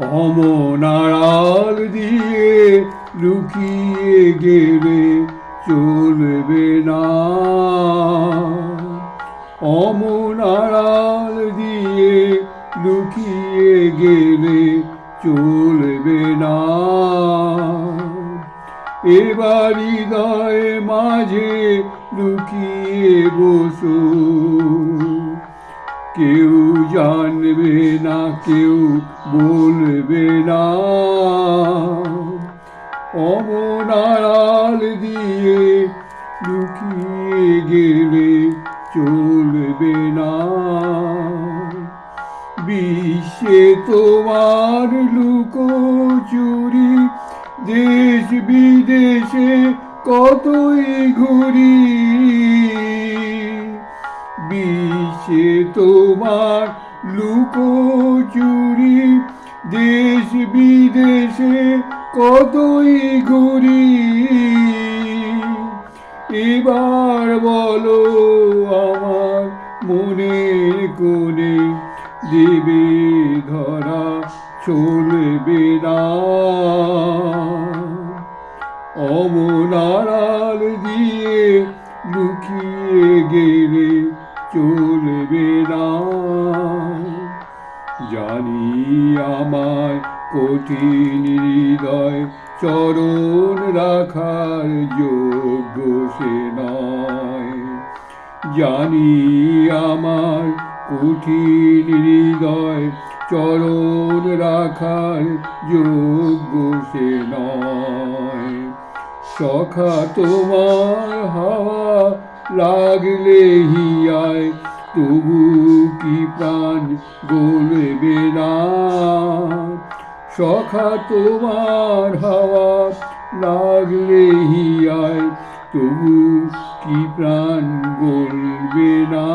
অমনাড়াল দিয়ে লুকিয়ে গেলে চলবে না। অমনাড়াল দিয়ে লুকিয়ে গেলে চলবে না। এবার হৃদয়ে মাঝে লুকিয়ে বসো। কেউ জানবে না, কেউ বলবে না। অমনাড়াল দিয়ে লুকিয়ে গেলে চলবে না। বিশ্বে তোমার লুকোচুরি দেশ বিদেশে কতই ঘুরি। বিশ্বে তোমার লুকোচুরি, দেশ বিদেশে কতই ঘুরি। এবার বলো আমার মনের কোণে, দেবে ধরা চলবে না। অমনাড়াল দিয়ে লুকিয়ে গেলে চলবে না। জানি আমায় কঠিন হৃদয় চরণ রাখার যোগ্য সে নয়। জানি আমার কঠিন হৃদয় চরণ রাখার যোগ্য সে নয়। সখা তোমার হাওয়া লাগলে হিয়ায়, তবু কি প্রাণ গলবে না? সখা তোমার হাওয়া লাগলে হিয়ায়, তবু কি প্রাণ গলবে না?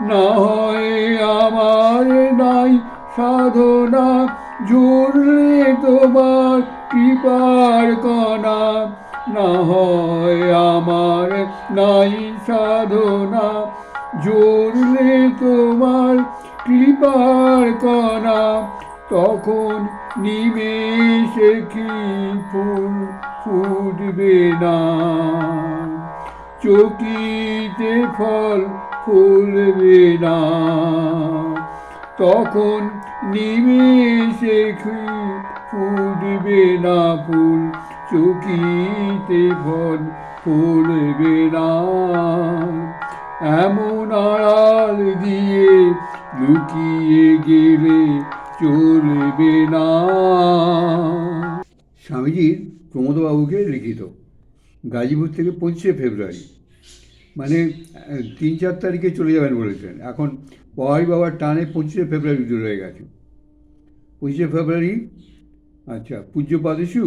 না হয় আমার নাই সাধনা, জুড়লে তোমার কৃপার কণা না হয় আমার নাই সাধনা। জুড়লে তোমার কৃপার কণা, তখন নিমেষে কি ফুল ফুটবে না? চকিতে ফল ফুলবে না। তখন নিমেষে কি ফুটবে না ফুল? চকিতে ফল ফুলবে না এমন আড়াল দিয়ে লুকিয়ে গেলে চলবে না। স্বামীজির প্রমোদবাবুকে লিখিত। গাজীপুর থেকে পঁচিশে ফেব্রুয়ারি। মানে তিন চার তারিখে চলে যাবেন বলেছেন। এখন পহাড়ি বাবার টানে পঁচিশে ফেব্রুয়ারি রয়ে গেছে। পঁচিশে ফেব্রুয়ারি আচ্ছা পূজ্য পাদশু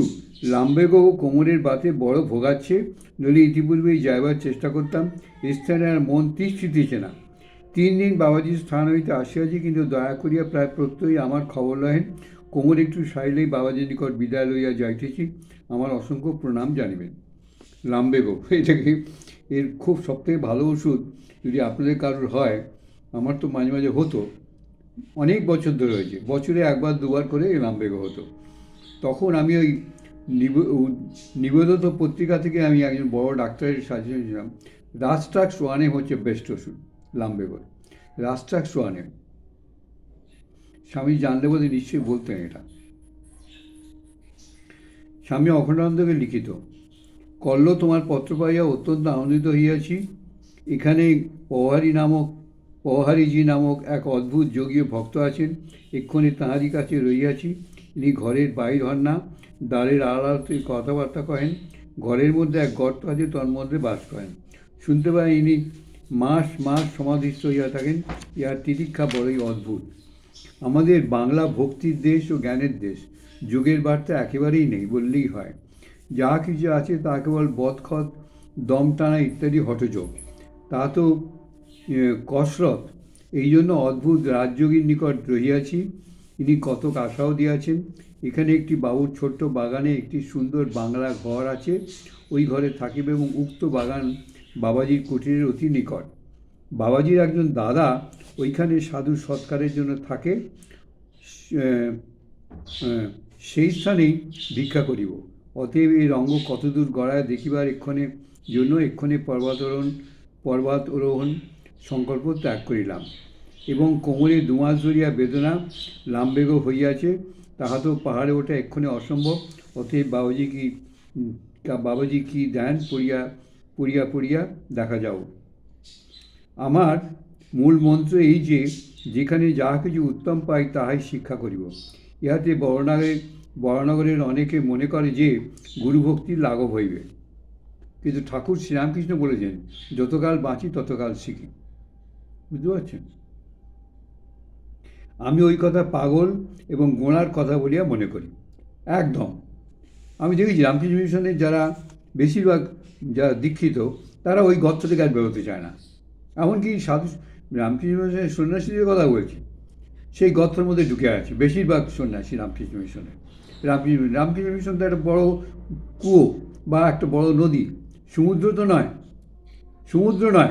ও কোমরের বাতে বড় ভোগাচ্ছে, নইলে ইতিপূর্বেই যাইবার চেষ্টা করতাম স্থানে আর মন তিষ্ঠিতেছে না। তিন দিন বাবাজির স্থান হইতে আসিয়াছি, কিন্তু দয়া করিয়া প্রায় প্রত্যয়ই আমার খবর লহেন, কোমর একটু সাইলেই বাবাজির নিকট বিদায় লইয়া যাইতেছি, আমার অসংখ্য প্রণাম জানিবেন। লাম্বেগো এটাকে এর খুব সবথেকে ভালো ওষুধ? যদি আপনাদের কারোর হয়, আমার তো মাঝে মাঝে হতো। অনেক বছর ধরে হয়েছে, বছরে একবার দুবার করে এই লাম্বেগো হতো। তখন আমি ওই নিবেদিত পত্রিকা থেকে আমি একজন বড় ডাক্তারের সাজেশন ছিলাম রাস্ট্রাক্স ওয়ানে হচ্ছে বেস্ট ওষুধ লাম্বেগোর রাস্ট্রাক্স ওয়ানে। স্বামী জানলে বোধ নিশ্চয়ই বলতেন এটা। স্বামী অখণ্ডানন্দকে লিখিত, কল্ল, তোমার পত্র পাইয়া অত্যন্ত আনন্দিত হইয়াছি। এখানে পওহারি নামক, পওহারিজি নামক এক অদ্ভুত যোগীয় ভক্ত আছেন। এক্ষণে তাঁহারই কাছে রইয়াছি। ইনি ঘরের বাইর হন না, দ্বারের আড়ালতে কথাবার্তা কহেন, ঘরের মধ্যে এক গর্ত আছে তার মধ্যে বাস করেন। শুনতে পাই ইনি মাস মাস সমাধিস্থ হইয়া থাকেন, ইহার তিতিক্ষা বড়ই অদ্ভুত। আমাদের বাংলা ভক্তির দেশ ও জ্ঞানের দেশ, যুগের বার্তা একেবারেই নেই, বললেই হয়। যা কিছু আছে তা কেবল বদখত দম, টানা ইত্যাদি হঠযোগ। তা তো কসরত। এই জন্য অদ্ভুত রাজযোগীর নিকট রহিয়াছি। ইনি কতক আশাও দিয়াছেন, এখানে একটি বাবুর ছোট্ট বাগানে একটি সুন্দর বাংলা ঘর আছে, ওই ঘরে থাকিবে এবং উক্ত বাগান বাবাজির কুটিরের অতি নিকট। বাবাজির একজন দাদা ওইখানে সাধু সৎকারের জন্য থাকে সেই স্থানেই ভিক্ষা করিব। অতএব এই রঙ্গ কতদূর গড়ায় দেখিবার এক্ষণে জন্য এক্ষণে পর্বতারোহণ পর্বত আরোহণ সংকল্প ত্যাগ করিলাম। এবং কোমরে দুমাস ধরিয়া বেদনা লাম্বেগ হইয়াছে তাহা তো পাহাড়ে ওঠা এক্ষণে অসম্ভব। অতএব বাবাজি কি বাবাজি কি দেন পড়িয়া পড়িয়া পড়িয়া দেখা যাও। আমার মূল মন্ত্র এই যে, যেখানে যাহা কিছু উত্তম পাই তাহাই শিক্ষা করিব। ইহাতে বড়নগরে বড়নগরের অনেকে মনে করে যে গুরুভক্তির লাঘব হইবে। কিন্তু ঠাকুর শ্রীরামকৃষ্ণ বলেছেন, যতকাল বাঁচি ততকাল শিখি। বুঝতে পারছেন? আমি ওই কথা পাগল এবং গোড়ার কথা বলিয়া মনে করি। একদম। আমি দেখেছি রামকৃষ্ণ মিশনের যারা বেশিরভাগ যারা দীক্ষিত, তারা ওই গর্ত থেকে আর বেরোতে চায় না। এমনকি সাধু রামকৃষ্ণ মিশনের সন্ন্যাসীদের কথা বলছি। সেই গর্তের মধ্যে ঢুকে আছে, বেশিরভাগ সন্ন্যাসী রামকৃষ্ণ মিশনে। রামকৃষ্ণ রামকৃষ্ণ মিশন তো একটা বড় কুয়ো বা একটা বড় নদী। সমুদ্র তো নয়। সমুদ্র নয়।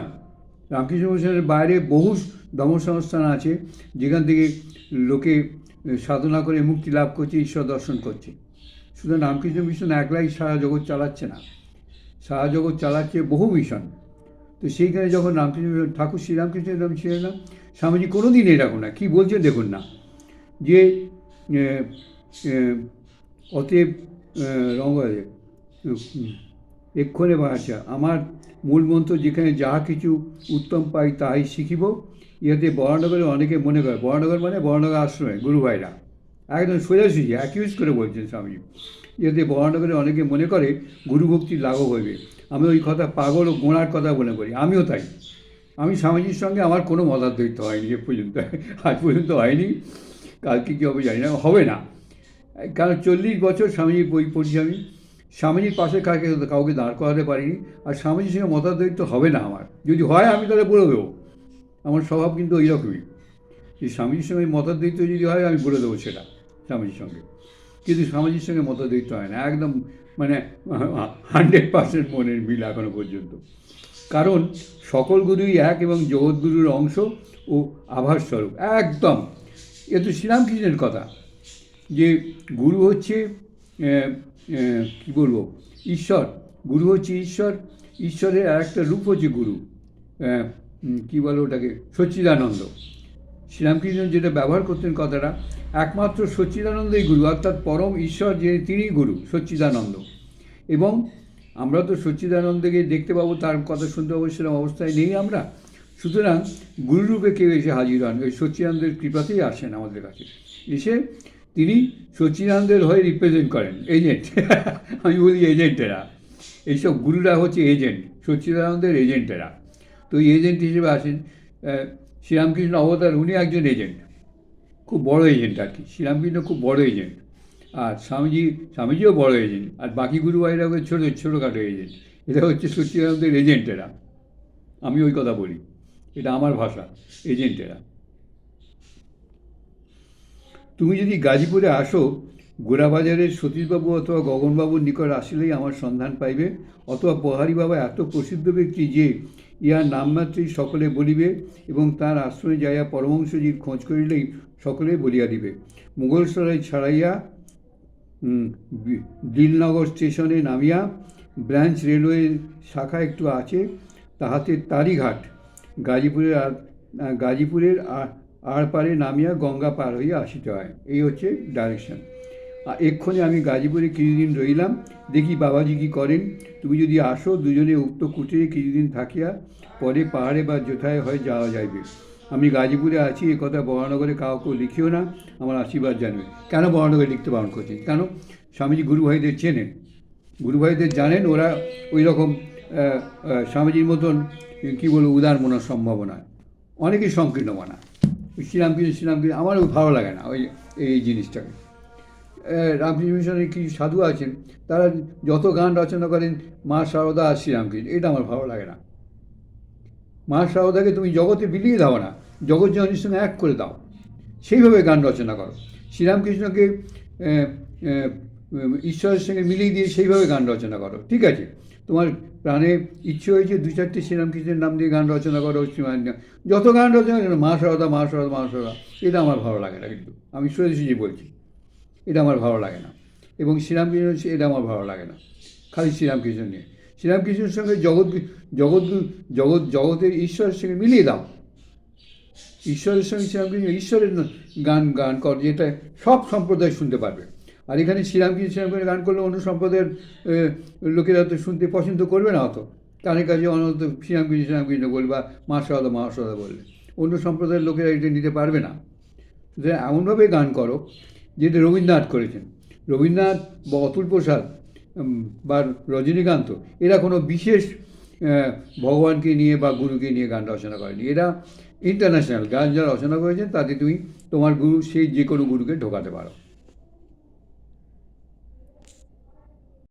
রামকৃষ্ণ মিশনের বাইরে বহু ধর্মসংস্থান আছে, যেখান থেকে লোকে সাধনা করে মুক্তি লাভ করছে, ঈশ্বর দর্শন করছে। সুতরাং রামকৃষ্ণ মিশন একলাই সারা জগৎ চালাচ্ছে না। সারা জগৎ চালাচ্ছে বহু মিশন। তো সেইখানে যখন রামকৃষ্ণ ঠাকুর শ্রীরামকৃষ্ণ নাম ছিলেন না, স্বামীজি কোনো দিন এরকম না, কী বলছেন দেখুন না, যে অতএব রঙ্গে এক্ষণে ভাষা আমার মূল মন্ত্র যেখানে যাহা কিছু উত্তম পাই তাই শিখিব। ইহাতে বরানগরে অনেকে মনে করে, বরানগর মানে বরানগর আশ্রমে, গুরু ভাইরা। একদম সোজাসুজি অ্যাকিউজ করে বলছেন স্বামীজি। ইহাতে বরানগরে অনেকে মনে করে গুরুভক্তির লাঘব হইবে। আমি ওই কথা পাগল ও গোড়ার কথা মনে করি, আমিও তাই। আমি স্বামীজির সঙ্গে আমার কোনো মতাদ্বৈত হয়নি এ পর্যন্ত, আজ পর্যন্ত হয়নি। কালকে কী হবে জানি না, হবে না। কারণ চল্লিশ বছর স্বামীজির বই পড়ছি আমি। স্বামীজির পাশে কাউকে কাউকে দাঁড় করাতে পারিনি, আর স্বামীজির সঙ্গে মতাদ্বৈত হবে না আমার। যদি হয়, আমি তাহলে বলে দেবো। আমার স্বভাব কিন্তু ওই রকমই। যে স্বামীজির সঙ্গে মতাদ্বৈত যদি হয়, আমি বলে দেবো সেটা স্বামীজির সঙ্গে। কিন্তু স্বামীজির সঙ্গে মতাদ্বৈত হয় না, একদম মানে হান্ড্রেড পার্সেন্ট মনের মিল এখনও পর্যন্ত। কারণ সকল গুরুই এক এবং জগৎগুরুর অংশ ও আভাস স্বরূপ। একদম। এ তো শ্রীরামকৃষ্ণের কথা। যে গুরু হচ্ছে কী বলব? ঈশ্বর, গুরু হচ্ছে ঈশ্বর। ঈশ্বরের আর একটা রূপ হচ্ছে গুরু। কী বলো ওটাকে? সচ্চিদানন্দ। শ্রীরামকৃষ্ণ যেটা ব্যবহার করতেন কথাটা, একমাত্র সচ্চিদানন্দই গুরু, অর্থাৎ পরম ঈশ্বর যে তিনি গুরু, সচ্চিদানন্দ। এবং আমরা তো সচ্চিদানন্দকে দেখতে পাবো, তার কথা শুনতে পাবো, সেরকম অবস্থায় নেই আমরা। সুতরাং গুরুরূপে কেউ এসে হাজির হন, ওই সচ্চিদানন্দের কৃপাতেই আসেন আমাদের কাছে। এসে তিনি সচ্চিদানন্দের হয়ে রিপ্রেজেন্ট করেন এজেন্ট আমি বলি এজেন্টেরা এইসব গুরুরা হচ্ছে এজেন্ট সচ্চিদানন্দের এজেন্টেরা তো এই এজেন্ট হিসেবে আসেন শ্রীরামকৃষ্ণ অবতার, উনি একজন এজেন্ট খুব বড় এজেন্ট আর কি, শ্রীরামকৃষ্ণ খুব বড় এজেন্ট আর স্বামীজি, স্বামীজিও বড় এজেন্ট আর বাকি গুরু ভাইরা হচ্ছে ছোটো, ছোটোখাটো এজেন্ট এটা হচ্ছে সচ্চিদানন্দের এজেন্টেরা আমি ওই কথা বলি, এটা আমার ভাষা এজেন্টেরা তুমি যদি গাজীপুরে আসো, গোড়াবাজারের সতীশবাবু অথবা গগনবাবুর নিকট আসিলেই আমার সন্ধান পাইবে। অথবা বহারি বাবা এত প্রসিদ্ধ ব্যক্তি যে ইহার নামমাত্রেই সকলে বলিবে এবং তার আশ্রমে যাইয়া পরমংশজির খোঁজ করিলেই সকলে বলিয়া দিবে। মুঘলসরাই ছাড়াইয়া দিলনগর স্টেশনে নামিয়া, ব্রাঞ্চ রেলওয়ে শাখা একটু আছে, তাহাতে তারিঘাট। গাজীপুরের গাজীপুরের আর পারে নামিয়া গঙ্গা পার হইয়া আসিতে হয়। এই হচ্ছে ডাইরেকশন এক্ষণে আমি গাজীপুরে কিছুদিন রইলাম। দেখি বাবাজি কি করেন। তুমি যদি আসো, দুজনে উক্ত কুটিরে কিছুদিন থাকিয়া পরে পাহাড়ে বা যোথায় হয় যাওয়া যাইবে। আমি গাজীপুরে আছি, এ কথা বরানগরে কাউকে লিখিও না, আমার আশীর্বাদ জানবে। কেন বরানগরে লিখতে বারণ করছি? কেন? স্বামীজি গুরু ভাইদের চেনেন। গুরু ভাইদের জানেন, ওরা ওই রকম স্বামীজির মতন, কী বলব উদার মনার সম্ভাবনা। অনেকেই সংকীর্ণ মানা শ্রীরামকৃষ্ণ শ্রীরামকৃষ্ণ আমারও ভালো লাগে না ওই, এই জিনিসটাকে। রামকৃষ্ণ মিশনের কিছু সাধু আছেন, তারা যত গান রচনা করেন, মা সারদা আর শ্রীরামকৃষ্ণ এটা আমার ভালো লাগে না। মা সারদাকে তুমি জগতে বিলিয়ে দাও না, জগৎ জনের সঙ্গে এক করে দাও। সেইভাবে গান রচনা করো। শ্রীরামকৃষ্ণকে ঈশ্বরের সঙ্গে মিলিয়ে দিয়ে সেইভাবে গান রচনা করো, ঠিক আছে? তোমার প্রাণে ইচ্ছে হয়েছে দু চারটে শ্রীরামকৃষ্ণের নাম দিয়ে গান রচনা করো যত গান রচনা মা সরদা মা সরদা মা সরদা, এটা আমার ভালো লাগে না কিন্তু। আমি সুরেশজি বলছি, এটা আমার ভালো লাগে না। এবং শ্রীরামকৃষ্ণ এটা আমার ভালো লাগে না। খালি শ্রীরামকৃষ্ণ নিয়ে। শ্রীরামকৃষ্ণের সঙ্গে জগৎ জগৎ জগৎ, জগতের ঈশ্বরের সঙ্গে মিলিয়ে দাও। ঈশ্বরের সঙ্গে শ্রীরামকৃষ্ণ, ঈশ্বরের গান গান কর, যেটা সব সম্প্রদায় শুনতে পারবে। আর এখানে শ্রীরামকৃষ্ণ শ্রীরামকৃষ্ণ গান করলে অন্য সম্প্রদায়ের লোকেরা তো শুনতে পছন্দ করবে না অত। কানের কাছে অনন্ত শ্রীরামকৃষ্ণ শ্রীরামকৃষ্ণ বলবে বা মা সদা মা সদা বলবে অন্য সম্প্রদায়ের লোকেরা এটা নিতে পারবে না। সুতরাং এমনভাবে গান করো যেটা রবীন্দ্রনাথ করেছেন। রবীন্দ্রনাথ বা অতুল প্রসাদ বা রজনীকান্ত, এরা কোনো বিশেষ ভগবানকে নিয়ে বা গুরুকে নিয়ে গান রচনা করেনি। এরা ইন্টারন্যাশনাল গান যারা রচনা করেছেন তাতে তুমি তোমার গুরু, সেই যে কোনো গুরুকে ঢোকাতে পারো।